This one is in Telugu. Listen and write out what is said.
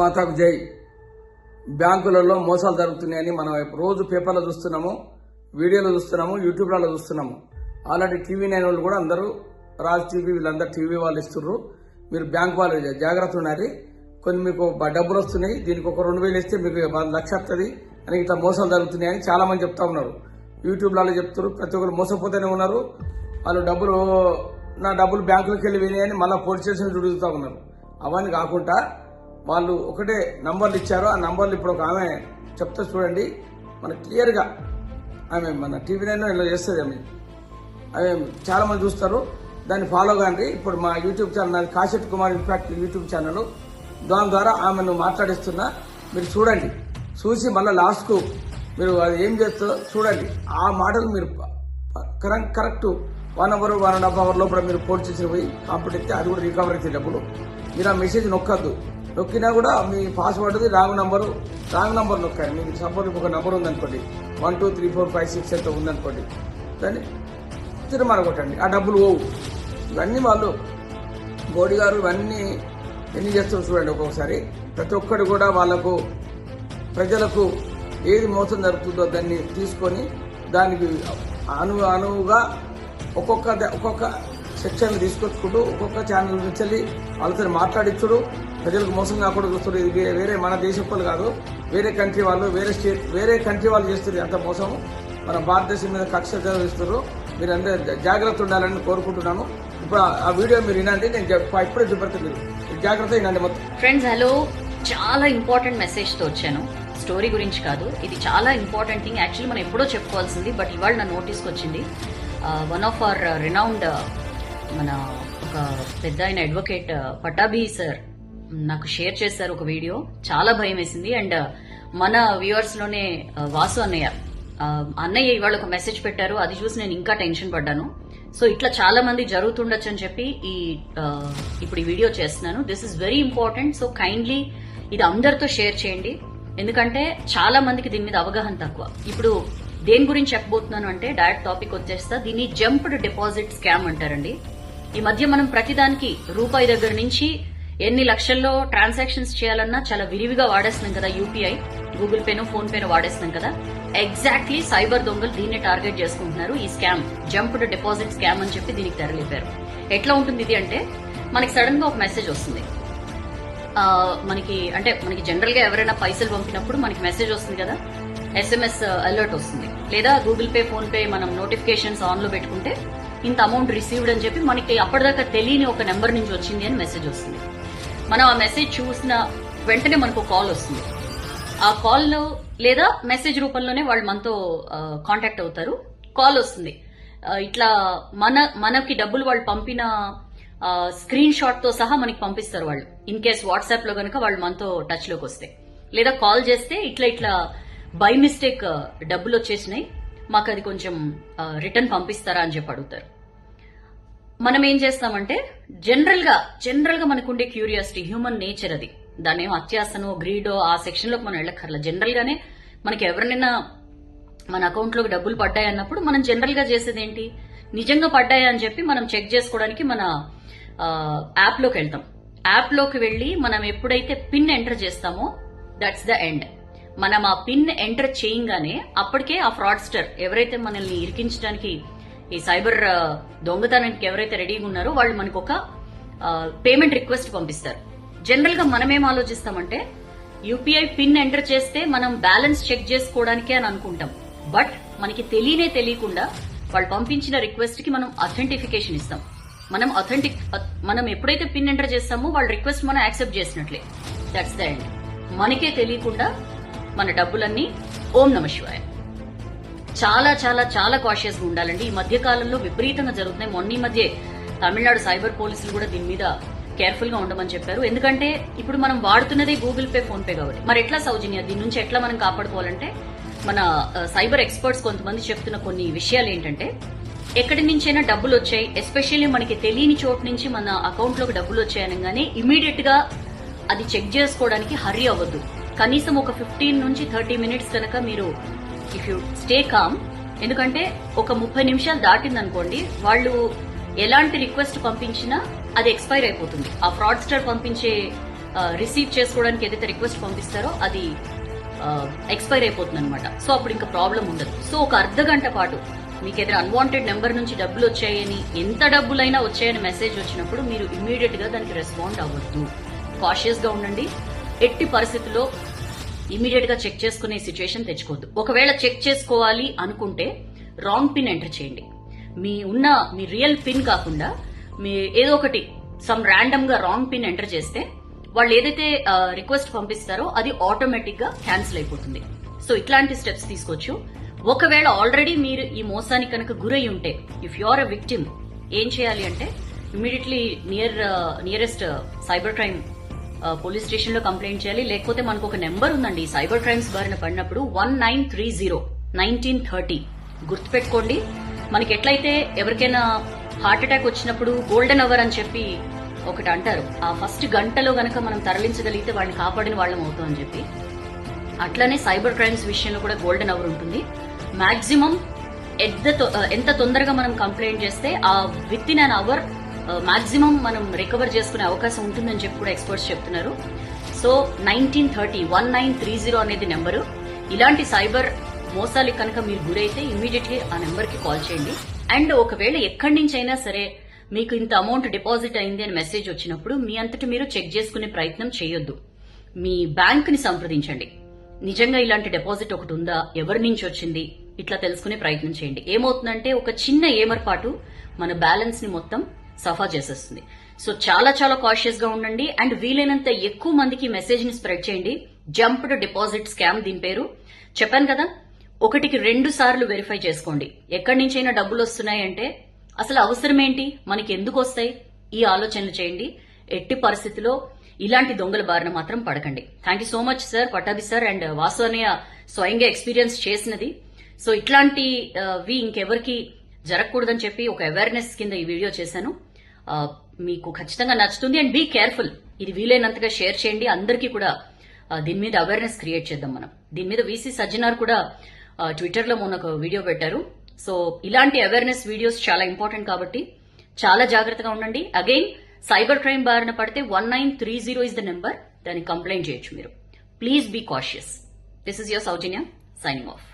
మాతాకు జై. బ్యాంకులలో మోసాలు జరుగుతున్నాయని మనం రోజు పేపర్లో చూస్తున్నాము వీడియోలో చూస్తున్నాము యూట్యూబ్లలో చూస్తున్నాము. ఆల్రెడీ టీవీ నైన్ వాళ్ళు కూడా అందరూ రాజ్ టీవీ వీళ్ళందరూ టీవీ వాళ్ళు ఇస్తున్నారు మీరు బ్యాంక్ వాళ్ళు జాగ్రత్త ఉన్నారు కొన్ని మీకు డబ్బులు వస్తున్నాయి దీనికి ఒక రెండు వేలు ఇస్తే మీకు లక్ష వస్తుంది అని ఇట్లా మోసాలు జరుగుతున్నాయని చాలామంది చెప్తా ఉన్నారు. యూట్యూబ్లలో చెప్తారు ప్రతి ఒక్కరు మోసపోతూనే ఉన్నారు. వాళ్ళు డబ్బులు నా డబ్బులు బ్యాంకులకు వెళ్ళి వినాయని మళ్ళీ పోలీస్ స్టేషన్ తిరుగుతూ ఉన్నారు. అవన్నీ కాకుండా వాళ్ళు ఒకటే నంబర్లు ఇచ్చారు. ఆ నంబర్లు ఇప్పుడు ఒక ఆమె చెప్తే చూడండి. మన క్లియర్గా ఆమె మన టీవీ నైన్ ఇలా చేస్తుంది ఆమె. ఆమె చాలామంది చూస్తారు. దాన్ని ఫాలో కానీ ఇప్పుడు మా YouTube channel Kashet Kumar impact YouTube channel. దాని ద్వారా ఆమెను మాట్లాడిస్తున్నా. మీరు చూడండి. చూసి మళ్ళీ లాస్ట్కు మీరు అది ఏం చేస్తుందో చూడండి. ఆ మాటలు మీరు correct correct. One hour one and half hour లోపల మీరు పోస్ట్ చేసి పోయి కంప్లీట్ అయితే అది కూడా రికవర్ అయితే డబ్బులు మీరు ఆ మెసేజ్ నొక్కద్దు. నొక్కినా కూడా మీ పాస్వర్డ్ది రాంగ్ నంబరు రాంగ్ నంబర్ నొక్కాయి మీకు సపోజ్ ఒక నంబర్ ఉందనుకోండి. One two three four five six ఎంత ఉందనుకోండి. దాన్ని తిరుమల కొట్టండి. ఆ డబ్బులు పోవు. ఇవన్నీ వాళ్ళు మోడీ గారు ఇవన్నీ ఎన్ని చేస్తారు చూడండి ఒక్కొక్కసారి. ప్రతి ఒక్కరు కూడా వాళ్ళకు ప్రజలకు ఏది మోసం జరుగుతుందో దాన్ని తీసుకొని దానికి అను అనువుగా ఒక్కొక్క ద- ఒక్కొక్క సెక్షన్ తీసుకొచ్చుకుంటూ ఒక్కొక్క ఛానల్ నుంచి వాళ్ళతో మాట్లాడించుడు ప్రజలకు మోసం కాకుండా చూస్తారు ఇది వేరే మన దేశం వాళ్ళు కాదు. వేరే కంట్రీ వాళ్ళు వేరే స్టేట్ వేరే కంట్రీ వాళ్ళు చేస్తుంది అంత మోసం మన భారతదేశం మీద కక్ష చదివిస్తారు మీరు అందరూ జాగ్రత్త ఉండాలని కోరుకుంటున్నాను. ఇప్పుడు ఆ- వీడియో మీరు వినండి. నేను ఇప్పుడే చూపెడతాను మీరు. జాగ్రత్త వినండి మొత్తం. ఫ్రెండ్స్ హలో చాలా ఇంపార్టెంట్ మెసేజ్తో వచ్చాను. స్టోరీ గురించి కాదు. ఇది చాలా ఇంపార్టెంట్ థింగ్ యాక్చువల్లీ మనం ఎప్పుడో చెప్పుకోవాల్సింది బట్ ఇవాళ నా నోటీస్కి వచ్చింది. వన్ ఆఫ్ అవర్ రినౌండ్ మన ఒక పెద్ద ఆయన అడ్వకేట్ పటాభి సార్ నాకు షేర్ చేశారు ఒక వీడియో చాలా భయం వేసింది. అండ్ uh, మన వ్యూవర్స్లోనే uh, వాసు అన్నయ్య. Uh, అన్నయ్య ఇవాళ ఒక మెసేజ్ పెట్టారు. అది చూసి నేను ఇంకా టెన్షన్ పడ్డాను. సో ఇట్లా చాలా మంది జరుగుతుండొచ్చు అని చెప్పి ఈ ఇప్పుడు ఈ వీడియో చేస్తున్నాను. This is very important so kindly ఇది అందరితో షేర్ చేయండి. ఎందుకంటే చాలా మందికి దీని మీద అవగాహన తక్కువ. ఇప్పుడు దేని గురించి చెప్పబోతున్నాను అంటే డైరెక్ట్ టాపిక్ వచ్చేస్తా. దీన్ని జంప్డ్ డిపాజిట్ స్కామ్ అంటారండి. ఈ మధ్య మనం ప్రతిదానికి రూపాయి దగ్గర నుంచి ఎన్ని లక్షల్లో ట్రాన్సాక్షన్స్ చేయాలన్నా చాలా విరివిగా వాడేస్తున్నాం కదా యూపీఐ గూగుల్ పేను ఫోన్ పేను వాడేస్తున్నాం కదా. ఎగ్జాక్ట్లీ సైబర్ దొంగలు దీన్ని టార్గెట్ చేసుకుంటున్నారు. ఈ స్కామ్ జంప్డ్ డిపాజిట్ స్కామ్ అని చెప్పి దీనికి తెరలేపారు. ఎట్లా ఉంటుంది ఇది అంటే మనకి సడన్గా ఒక మెసేజ్ వస్తుంది. మనకి అంటే మనకి జనరల్గా ఎవరైనా పైసలు పంపినప్పుడు మనకి మెసేజ్ వస్తుంది కదా. ఎస్ఎంఎస్ అలర్ట్ వస్తుంది. లేదా గూగుల్ పే ఫోన్ పే మనం నోటిఫికేషన్స్ ఆన్లో పెట్టుకుంటే ఇంత అమౌంట్ రిసీవ్డ్ అని చెప్పి మనకి అప్పటిదాకా తెలియని ఒక నెంబర్ నుంచి వచ్చింది అని మెసేజ్ వస్తుంది. మనం ఆ మెసేజ్ చూసిన వెంటనే మనకు కాల్ వస్తుంది. ఆ కాల్లో లేదా మెసేజ్ రూపంలోనే వాళ్ళు మనతో కాంటాక్ట్ అవుతారు. కాల్ వస్తుంది. ఇట్లా మన మనకి డబ్బులు వాళ్ళు పంపిన స్క్రీన్ షాట్తో సహా మనకి పంపిస్తారు వాళ్ళు. ఇన్ కేస్ వాట్సాప్లో కనుక వాళ్ళు మనతో టచ్లోకి వస్తే. లేదా కాల్ చేస్తే ఇట్లా ఇట్లా బై మిస్టేక్ డబ్బులు వచ్చేసినాయి. మాకు అది కొంచెం రిటర్న్ పంపిస్తారా అని చెప్పి అడుగుతారు. మనం ఏం చేస్తామంటే జనరల్గా జనరల్గా మనకుండే క్యూరియాసిటీ హ్యూమన్ నేచర్ అది. దాని ఏం అత్యాసనో గ్రీడో ఆ సెక్షన్లోకి మనం వెళ్ళక్కర్లా. జనరల్గానే మనకి ఎవరినైనా మన అకౌంట్లోకి డబ్బులు పడ్డాయి అన్నప్పుడు మనం జనరల్గా చేసేది ఏంటి నిజంగా పడ్డాయా అని చెప్పి మనం చెక్ చేసుకోవడానికి మన యాప్లోకి వెళ్తాం. యాప్లోకి వెళ్ళి మనం ఎప్పుడైతే పిన్ ఎంటర్ చేస్తామో దట్స్ ద ఎండ్. మనం ఆ పిన్ ఎంటర్ చేయంగానే అప్పటికే ఆ ఫ్రాడ్స్టర్ ఎవరైతే మనల్ని ఇరికించడానికి ఈ సైబర్ దొంగతనానికి ఎవరైతే రెడీగా ఉన్నారో వాళ్ళు మనకు ఒక పేమెంట్ రిక్వెస్ట్ పంపిస్తారు. జనరల్గా మనం ఏం ఆలోచిస్తామంటే యూపీఐ పిన్ ఎంటర్ చేస్తే మనం బ్యాలెన్స్ చెక్ చేసుకోవడానికే అని అనుకుంటాం. బట్ మనకి తెలియనే తెలియకుండా వాళ్ళు పంపించిన రిక్వెస్ట్కి మనం అథెంటిఫికేషన్ ఇస్తాం. మనం అథెంటిక్ మనం ఎప్పుడైతే పిన్ ఎంటర్ చేస్తామో వాళ్ళ రిక్వెస్ట్ మనం యాక్సెప్ట్ చేసినట్లే. దట్స్ ద ఎండ్ మనకే తెలియకుండా మన డబ్బులన్నీ ఓం నమ శివాయ. చాలా చాలా చాలా కాషియస్గా ఉండాలండి. ఈ మధ్య కాలంలో విపరీతంగా జరుగుతున్నాయి. మొన్న ఈ మధ్య తమిళనాడు సైబర్ పోలీసులు కూడా దీని మీద కేర్ఫుల్గా ఉండమని చెప్పారు. ఎందుకంటే ఇప్పుడు మనం వాడుతున్నదే గూగుల్ పే ఫోన్ పే కాబట్టి. మరి ఎట్లా సౌజన్య? దీని నుంచి ఎట్లా మనం కాపాడుకోవాలంటే మన సైబర్ ఎక్స్పర్ట్స్ కొంతమంది చెప్తున్న కొన్ని విషయాలు ఏంటంటే ఎక్కడి నుంచైనా డబ్బులు వచ్చాయి. ఎస్పెషల్లీ మనకి తెలియని చోటు నుంచి మన అకౌంట్లోకి డబ్బులు వచ్చాయనగానే ఇమీడియట్గా అది చెక్ చేసుకోవడానికి హర్రీ అవ్వద్దు. కనీసం ఒక ఫిఫ్టీన్ నుంచి థర్టీ మినిట్స్ కనుక మీరు ఇఫ్ యూ స్టే కామ్ ఎందుకంటే ఒక ముప్పై నిమిషాలు దాటిందనుకోండి వాళ్ళు ఎలాంటి రిక్వెస్ట్ పంపించినా అది ఎక్స్పైర్ అయిపోతుంది. ఆ ఫ్రాడ్స్టర్ పంపించే రిసీవ్ చేసుకోవడానికి ఏదైతే రిక్వెస్ట్ పంపిస్తారో అది ఎక్స్పైర్ అయిపోతుంది అనమాట సో అప్పుడు ఇంకా ప్రాబ్లం ఉండదు. సో ఒక అర్ధ గంట పాటు మీకు ఏదైనా అన్వాంటెడ్ నెంబర్ నుంచి డబ్బులు వచ్చాయని ఎంత డబ్బులైనా వచ్చాయని మెసేజ్ వచ్చినప్పుడు మీరు ఇమ్మీడియట్గా దానికి రెస్పాండ్ అవ్వద్దు. కాషియస్గా ఉండండి. ఎట్టి పరిస్థితుల్లో ఇమీడియట్గా చెక్ చేసుకునే సిచ్యువేషన్ తెచ్చుకోవద్దు. ఒకవేళ చెక్ చేసుకోవాలి అనుకుంటే రాంగ్ పిన్ ఎంటర్ చేయండి. మీ ఉన్న మీ రియల్ పిన్ కాకుండా మీ ఏదో ఒకటి సమ్ ర్యాండమ్గా రాంగ్ పిన్ ఎంటర్ చేస్తే వాళ్ళు ఏదైతే రిక్వెస్ట్ పంపిస్తారో అది ఆటోమేటిక్గా క్యాన్సిల్ అయిపోతుంది. సో ఇట్లాంటి స్టెప్స్ తీసుకోవచ్చు. ఒకవేళ ఆల్రెడీ మీరు ఈ మోసానికి కనుక గురై ఉంటే if you are a victim ఏం చేయాలి అంటే immediately near nearest cyber crime police స్టేషన్లో కంప్లైంట్ చేయాలి. లేకపోతే మనకు ఒక నెంబర్ ఉందండి. సైబర్ క్రైమ్స్ బారిన పడినప్పుడు one nine three zero nineteen thirty. గుర్తుపెట్టుకోండి. మనకి ఎట్లయితే ఎవరికైనా హార్ట్ అటాక్ వచ్చినప్పుడు గోల్డెన్ అవర్ అని చెప్పి ఒకటి అంటారు. ఆ ఫస్ట్ గంటలో గనక మనం తరలించగలిగితే వాళ్ళని కాపాడిన వాళ్ళం అవుతాం అని చెప్పి. అట్లానే సైబర్ క్రైమ్స్ విషయంలో కూడా గోల్డెన్ అవర్ ఉంటుంది. మాక్సిమం ఎంత తొ- ఎంత తొందరగా మనం కంప్లైంట్ చేస్తే ఆ within an hour Uh, maximum మనం రికవర్ చేసుకునే అవకాశం ఉంటుందని చెప్పి కూడా ఎక్స్పర్ట్స్ చెప్తున్నారు. So nineteen thirty one nine three zero అనేది నెంబరు. ఇలాంటి సైబర్ మోసాలు కనుక మీరు గురైతే ఇమీడియట్లీ ఆ నెంబర్కి కాల్ చేయండి. అండ్ ఒకవేళ ఎక్కడి నుంచి అయినా సరే మీకు ఇంత అమౌంట్ డిపాజిట్ అయింది అని మెసేజ్ వచ్చినప్పుడు మీ అంతటి మీరు చెక్ చేసుకునే ప్రయత్నం చేయొద్దు. మీ బ్యాంక్ని సంప్రదించండి. నిజంగా ఇలాంటి డిపాజిట్ ఒకటి ఉందా? ఎవరి నుంచి వచ్చింది? ఇట్లా తెలుసుకునే ప్రయత్నం చేయండి. ఏమవుతుందంటే ఒక చిన్న ఏమర్పాటు మన బ్యాలెన్స్ని మొత్తం సఫా చేసేస్తుంది. సో చాలా చాలా కాషియస్గా ఉండండి. అండ్ వీలైనంత ఎక్కువ మందికి మెసేజ్ని స్ప్రెడ్ చేయండి. జంప్డ్ డిపాజిట్ స్కామ్ దీని పేరు. చెప్పాను కదా ఒకటికి రెండు సార్లు వెరిఫై చేసుకోండి. ఎక్కడి నుంచైనా డబ్బులు వస్తున్నాయంటే అసలు అవసరం ఏంటి మనకి ఎందుకు వస్తాయి? ఈ ఆలోచనలు చేయండి. ఎట్టి పరిస్థితిలో ఇలాంటి దొంగల బారిన మాత్రం పడకండి. Thank you so much sir Pattabhi sir and uh, Vasu స్వయంగా ఎక్స్పీరియన్స్ చేసినది. సో ఇట్లాంటి uh, వి ఇంకెవరికి జరగకూడదని చెప్పి ఒక అవేర్నెస్ కింద ఈ వీడియో చేశాను. మీకు ఖచ్చితంగా నచ్చుతుంది అండ్ బీ కేర్ఫుల్ ఇది వీలైనంతగా షేర్ చేయండి. అందరికీ కూడా దీని మీద అవేర్నెస్ క్రియేట్ చేద్దాం మనం. దీని మీద వీసీ సజ్జనార్ కూడా ట్విట్టర్లో మొన్న ఒక వీడియో పెట్టారు. సో ఇలాంటి అవేర్నెస్ వీడియోస్ చాలా ఇంపార్టెంట్ కాబట్టి చాలా జాగ్రత్తగా ఉండండి. అగైన్ సైబర్ క్రైమ్ బారిన పడితే one nine three zero is the number దాన్ని కంప్లైంట్ చేయొచ్చు మీరు. Please be cautious this is your Soujanya signing off